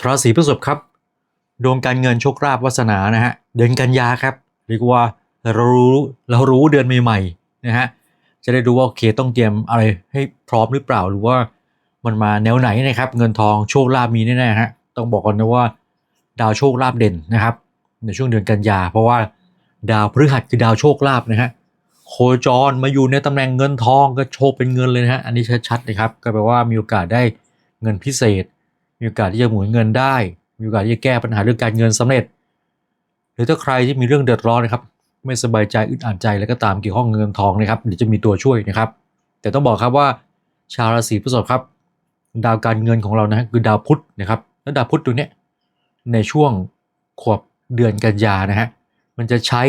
ชราศีพฤษภครับ ดวงการเงินโชคลาภวาสนานะฮะเดือนกันยาครับเรียกว่าเรารู้เรารู้เดือนใหม่ๆนะฮะจะได้รู้ว่าโอเคต้องเตรียมอะไรให้พร้อมหรือเปล่าหรือว่ามันมาแนวไหนนะครับ เงินทองโชคลาภมีแน่ๆฮะต้องบอกก่อนนะว่า ดาวโชคลาภเด่นนะครับ ในช่วงเดือนกันยา เพราะว่าดาวพฤหัสคือดาวโชคลาภนะฮะโคจรมาอยู่ในตำแหน่งเงินทองก็โชคเป็นเงินเลยนะฮะอันนี้ชัดๆเลยครับก็แปลว่ามีโอกาสได้เงินพิเศษ มีโอกาสที่จะหมุนเงินได้ มีโอกาสที่จะแก้ปัญหาเรื่องการเงินสำเร็จ หรือถ้าใครที่มีเรื่องเดือดร้อนนะครับ ไม่สบายใจอึดอัดใจแล้วก็ตามเกี่ยวข้องเงินทองนะครับเดี๋ยวจะมีตัวช่วยนะครับ แต่ต้องบอกครับว่าชาวราศีพฤษภครับดาวการเงินของเรานะฮะคือดาวพุธนะครับแล้วดาวพุธตัวเนี้ยในช่วงขวบเดือนกันยานะฮะมันจะใช้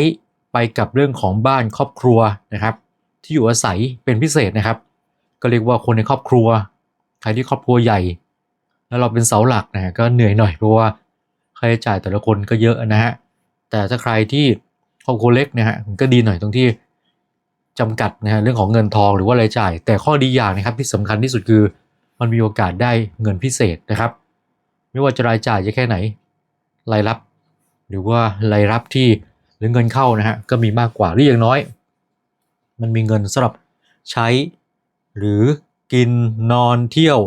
ไปกับเรื่องของบ้านครอบครัวนะครับ ที่อยู่อาศัยเป็นพิเศษนะครับ ก็เรียกว่าคนในครอบครัว ใครที่ครอบครัวใหญ่ แล้วเราเป็นเสาหลักนะฮะก็เหนื่อยหน่อยเพราะว่าค่าใช้จ่ายแต่ละคนก็เยอะนะฮะแต่ถ้าใครที่ครอบครัวเล็กนะฮะก็ดีหน่อยตรงที่จำกัดนะฮะเรื่องของเงินทองหรือว่ารายจ่าย แต่ข้อดีอย่างนะครับที่สำคัญที่สุดคือมันมีโอกาสได้เงินพิเศษนะครับ ไม่ว่าจะรายจ่ายจะแค่ไหนรายรับ หรือว่ารายรับที่หรือเงินเข้านะฮะก็มีมากกว่าหรืออย่างน้อย มันมีเงินสำหรับใช้ หรือกินนอนเที่ยว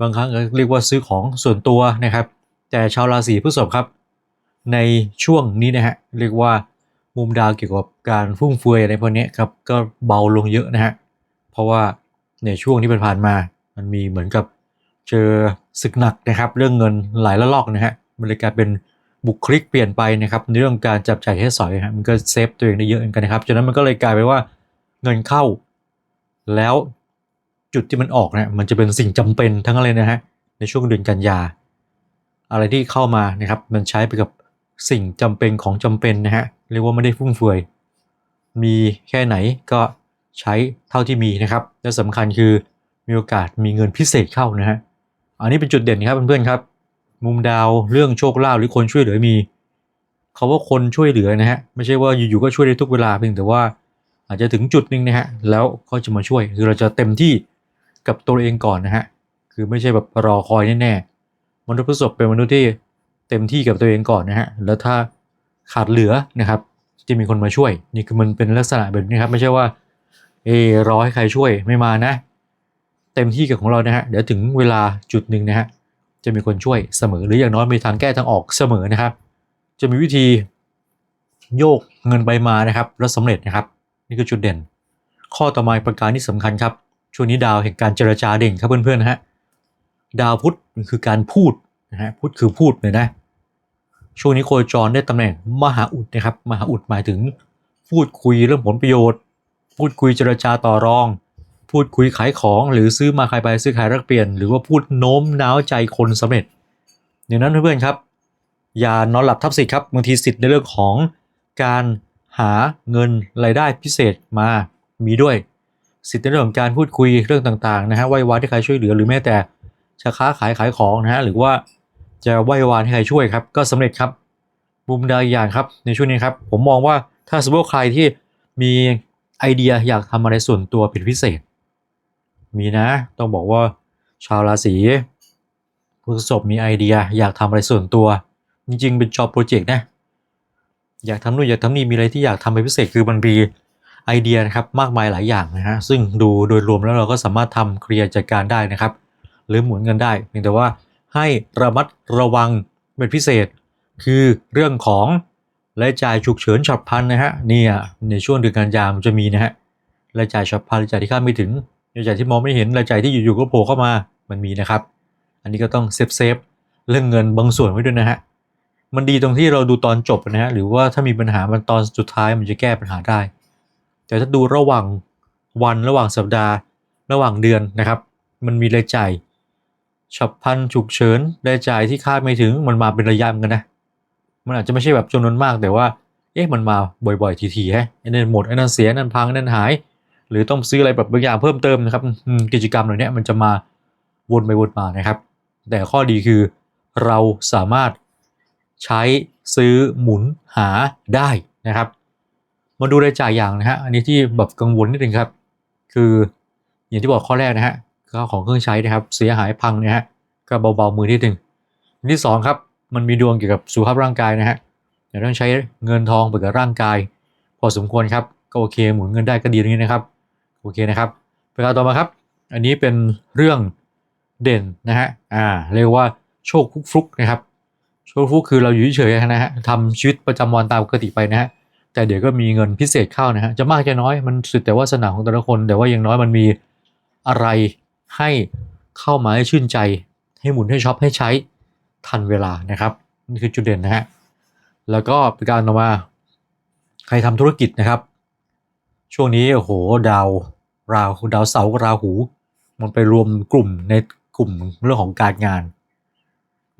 บางครั้งเรียกว่าซื้อของส่วนตัวนะครับ แต่ชาวราศีพฤษภครับ ในช่วงนี้นะฮะเรียกว่ามุมดาวเกี่ยวกับการฟุ่มเฟือยอะไรพวกนี้ครับก็เบาลงเยอะนะฮะเพราะว่าในช่วงที่ผ่านๆมา มันมีเหมือนกับเจอศึกหนักนะครับ เรื่องเงินหลายระลอกนะฮะมันเลยกลายเป็นบุคลิกเปลี่ยนไปนะครับในเรื่องการจับจ่ายใช้สอยฮะมันก็เซฟตัวเองได้เยอะเหมือนกันนะครับฉะนั้นมันก็เลยกลายเป็นว่าเงินเข้า แล้ว จุดที่มันออกเนะมันจะเป็นสิ่งจำเป็นทั้งอะไรนะฮะในช่วงเดือนกันยา อะไรที่เข้ามานะครับมันใช้ไปกับสิ่งจำเป็นของจำเป็นนะฮะเรียกว่าไม่ได้ฟุ่มเฟือยมีแค่ไหนก็ใช้เท่าที่มีนะครับ และสำคัญคือมีโอกาสมีเงินพิเศษเข้านะฮะอันนี้เป็นจุดเด่นครับเพื่อนๆครับ มุมดาวเรื่องโชคลาภหรือคนช่วยเหลือมีเขาว่าคนช่วยเหลือนะฮะไม่ใช่ว่าอยู่ๆก็ช่วยได้ทุกเวลาเพียงแต่ว่าอาจจะถึงจุดหนึ่งนะฮะแล้วก็จะมาช่วยคือเราจะเต็มที่ กับตัวเองก่อนนะฮะ คือไม่ใช่แบบรอคอยแน่ๆมนุษย์พฤษภเป็นมนุษย์ที่เต็มที่กับตัวเองก่อนนะฮะ แล้วถ้าขาดเหลือนะครับ จะมีคนมาช่วย นี่คือมันเป็นลักษณะแบบนี้ครับ ไม่ใช่ว่า เอรอให้ใครช่วยไม่มานะ เต็มที่กับของเรานะฮะ เดี๋ยวถึงเวลาจุดหนึ่งนะฮะ จะมีคนช่วยเสมอ หรืออย่างน้อยมีทางแก้ทางออกเสมอนะครับ จะมีวิธีโยกเงินไปมานะครับ แล้วสำเร็จนะครับ นี่คือจุดเด่น ข้อต่อมาประการที่สำคัญครับ ช่วงนี้ดาวแห่งการเจรจาเด่นครับเพื่อนๆนะฮะดาวพุธคือการพูดนะฮะพุธคือพูดเลยนะช่วงนี้โคจรได้ตำแหน่งมหาอุดนะครับมหาอุดหมายถึง พูดคุยเรื่องผลประโยชน์ พูดคุยเจรจาต่อรอง พูดคุยขายของหรือซื้อมาขายไปซื้อขายแลกเปลี่ยน หรือว่าพูดโน้มน้าวใจคนสำเร็จดังนั้นเพื่อนๆครับ อย่านอนหลับทับสิทธิ์ครับบางทีสิทธิ์ในเรื่องของการหาเงินรายได้พิเศษมามีด้วย สิทธิ์ในเรื่องของการพูดคุยเรื่องต่างๆนะฮะไหว้วานที่ใครช่วยเหลือหรือแม้แต่จะค้าขายขายของนะฮะหรือว่าจะไหว้วานให้ใครช่วยครับ ก็สำเร็จครับมุมใดอย่างครับในช่วงนี้ครับ ผมมองว่าถ้าสมมติว่าใครที่มีไอเดียอยากทำอะไรส่วนตัวเป็นพิเศษ มีนะ ต้องบอกว่าชาวราศีพฤษภมีไอเดีย อยากทำอะไรส่วนตัว จริงๆ เป็นจอบโปรเจกต์นะอยากทำนู่นอยากทำนี่มีอะไรที่อยากทำเป็นพิเศษคือมันมี ไอเดียนะครับมากมายหลายอย่างนะฮะซึ่งดูโดยรวมแล้วเราก็สามารถทำเคลียร์จัดการได้นะครับ หรือหมุนเงินได้เพียงแต่ว่าให้ระมัดระวังเป็นพิเศษ คือเรื่องของรายจ่ายฉุกเฉินฉับพลันนะฮะเนี่ยในช่วงเดือนกันยายนมันจะมีนะฮะรายจ่ายฉับพลันรายจ่ายที่คาดไม่ถึงรายจ่ายที่มองไม่เห็นรายจ่ายที่อยู่ๆก็โผล่เข้ามามันมีนะครับ อันนี้ก็ต้องเซฟเซฟเรื่องเงินบางส่วนไว้ด้วยนะฮะมันดีตรงที่เราดูตอนจบนะฮะหรือว่าถ้ามีปัญหามันตอนสุดท้ายมันจะแก้ปัญหาได้ แต่ถ้าดูระหว่างวันระหว่างสัปดาห์ ระหว่างเดือนนะครับ มันมีรายจ่ายฉับพลันฉุกเฉินรายจ่ายที่คาดไม่ถึงมันมาเป็นระยะเหมือนกันนะมันอาจจะไม่ใช่แบบจำนวนมากแต่ว่าเอ๊ะมันมาบ่อยๆ ทีๆฮะไอ้นั่นหมดไอ้นั่นเสียไอ้นั่นพังไอ้นั่นหาย หรือต้องซื้ออะไรแบบบางอย่างเพิ่มเติมนะครับกิจกรรมเหล่านี้มันจะมาวนไปวนมานะครับ แต่ข้อดีคือเราสามารถใช้ซื้อหมุนหาได้นะครับ มาดูรายจ่ายอย่างนะฮะอันนี้ที่แบบกังวลนิดนึงครับ คืออย่างที่บอกข้อแรกนะฮะก็ของเครื่องใช้นะครับ เสียหายพังนะฮะก็เบาๆมือนิดนึงอันที่สองครับมันมีดวงเกี่ยวกับสุขภาพร่างกายนะฮะอย่าต้องใช้เงินทองไปกับร่างกาย พอสมควรครับก็โอเคหมุนเงินได้ก็ดีตรงนี้นะครับโอเคนะครับประการต่อมาครับ อันนี้เป็นเรื่องเด่นนะฮะอ่าเรียกว่าโชคฟลุกๆนะครับ โชคฟุกคือเราอยู่เฉยๆนะฮะทำชีวิตประจำวันตามปกติไปนะฮะ แต่เดี๋ยวก็มีเงินพิเศษเข้านะฮะจะมากจะน้อยมันสุดแต่ว่าสนาของแต่ละคน แต่ว่าอย่างน้อยมันมีอะไรให้เข้ามาให้ชื่นใจ ให้หมุนให้ช็อปให้ใช้ทันเวลานะครับนี่คือจุดเด่นนะฮะแล้วก็ประการต่อมาใครทำธุรกิจนะครับ ช่วงนี้โอ้โหดาวราวดาวเสาร์กับราหู มันไปรวมกลุ่มในกลุ่มเรื่องของการงาน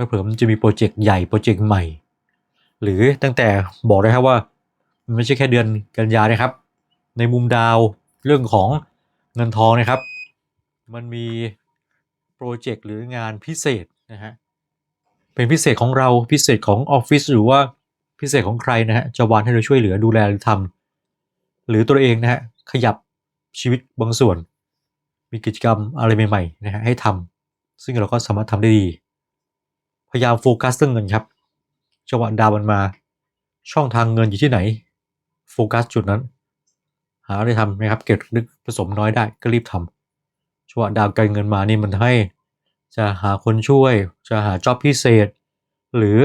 เผื่อมันจะมีโปรเจกต์ใหญ่โปรเจกต์ใหม่ หรือตั้งแต่บอกเลยครับว่า มันไม่ใช่แค่เดือนกันยานะครับ ในมุมดาวเรื่องของเงินทองนะครับ มันมีโปรเจกต์หรืองานพิเศษนะฮะเป็นพิเศษของเราพิเศษของออฟฟิศหรือว่าพิเศษของใครนะฮะจะวานให้เราช่วยเหลือดูแลหรือทำหรือตัวเองนะฮะขยับชีวิตบางส่วน มีกิจกรรมอะไรใหม่ๆนะฮะให้ทำซึ่งเราก็สามารถทำได้ดี พยายามโฟกัสเรื่องเงินครับจังหวะดาวมันมา ช่องทางเงินอยู่ที่ไหน โฟกัสจุดนั้น หาอะไรทำนะครับ เก็บนึกผสมน้อยได้ก็รีบทำจังหวะดาวการเงินมานี่มันให้ จะหาคนช่วย จะหาจ็อบพิเศษ หรือ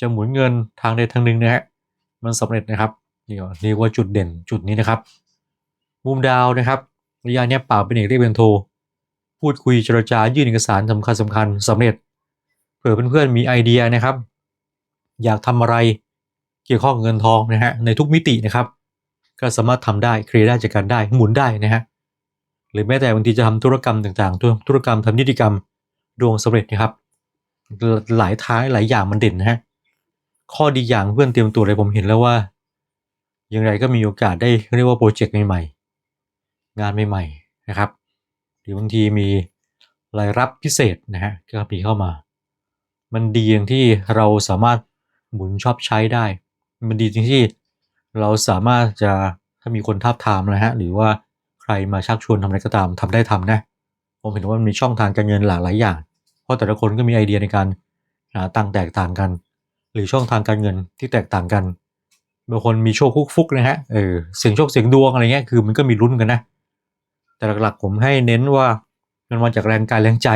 จะหมุนเงินทางใดทางหนึ่งนะฮะมันสำเร็จนะครับนี่ก็เรียกว่าจุดเด่นจุดนี้นะครับ มุมดาวนะครับระยะเนี้ยปล่าเป็นเอกเรียกเป็นโทรพูดคุยเจรจายื่นเอกสารสำคัญสำคัญสำเร็จเผื่อเพื่อนๆมีไอเดียนะครับ อยากทำอะไร เกี่ยวข้องกับเงินทองนะฮะในทุกมิตินะครับ ก็สามารถทำได้เคลียร์ได้จัดการได้หมุนได้นะฮะหรือแม้แต่บางทีจะทำธุรกรรมต่างๆ ธุรกรรมทำนิติกรรมดวงสำเร็จนะครับ หลายท้ายหลายอย่างมันเด่นนะฮะข้อดีอย่างเพื่อนเตรียมตัวเลยผมเห็นแล้วว่าอย่างไรก็มีโอกาสได้เรียกว่าโปรเจกต์ใหม่ๆ งานใหม่ๆนะครับ หรือบางทีมีรายรับพิเศษนะฮะก็มีเข้ามา มันดีอย่างที่เราสามารถหมุนชอบใช้ได้ มันดีจริงที่เราสามารถจะถ้ามีคนทับทามนะฮะหรือว่าใครมาชักชวนทำอะไรก็ตามทำได้ทำนะผมเห็นว่ามันมีช่องทางการเงินหลากหลายอย่าง เพราะแต่ละคนก็มีไอเดียในการหาตังแตกต่างกัน หรือช่องทางการเงินที่แตกต่างกันบางคนมีโชคฟุกๆนะฮะเออเสียงโชคเสียงดวงอะไรเงี้ยคือมันก็มีลุ้นกันนะ แต่หลักๆผมให้เน้นว่ามันมาจากแรงกายแรงใจ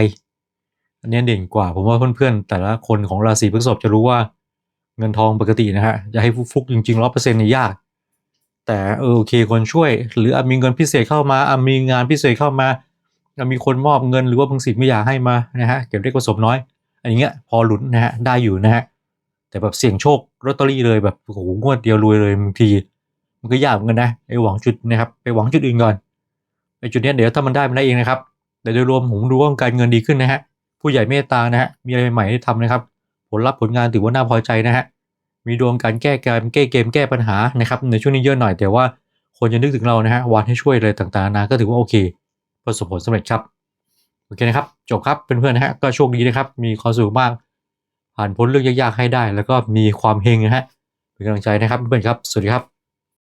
อันนี้เด่นกว่า ผมว่าเพื่อนๆแต่ละคนของราศีพฤษภจะรู้ว่า เงินทองปกตินะฮะจะให้ฟุกจริงๆร้อยเปอร์เซ็นต์นี่ยาก แต่เออโอเคคนช่วย หรืออมีเงินพิเศษเข้ามาอมีงานพิเศษเข้ามาอมีคนมอบเงินหรือว่าบางสิ่งไม่อยากให้มานะฮะเก็บเล็กผสมน้อยอันนี้เงี้ยพอหลุนนะฮะได้อยู่นะฮะแต่แบบเสี่ยงโชคลอตเตอรี่เลยแบบโอ้โหงวดเดียวรวยเลยบางที มันก็ยากเหมือนกันนะไอ้หวังจุดนะครับไปหวังจุดอื่นก่อนไอจุดเนี้ยเดี๋ยวถ้ามันได้มันได้เองนะครับแต่โดยรวมผมดูว่าการเงินดีขึ้นนะฮะผู้ใหญ่เมตตานะฮะมีอะไรใหม่ให้ทำนะครับ ผลลัพธ์ผลงานถือว่าน่าพอใจนะฮะ มีดวงการแก้การแก้เกมแก้ปัญหานะครับในช่วงนี้เยอะหน่อยแต่ว่าคนจะนึกถึงเรานะฮะวานให้ช่วยเลยต่างๆนะก็ถือว่าโอเค ประสบผลสำเร็จครับโอเคนะครับจบครับเพื่อนๆนะฮะก็โชคดีนะครับ มีความสุขมาก ผ่านพ้นเรื่องยากๆให้ได้ แล้วก็มีความเฮงนะฮะเป็นกำลังใจนะครับเพื่อนๆครับสวัสดีครับ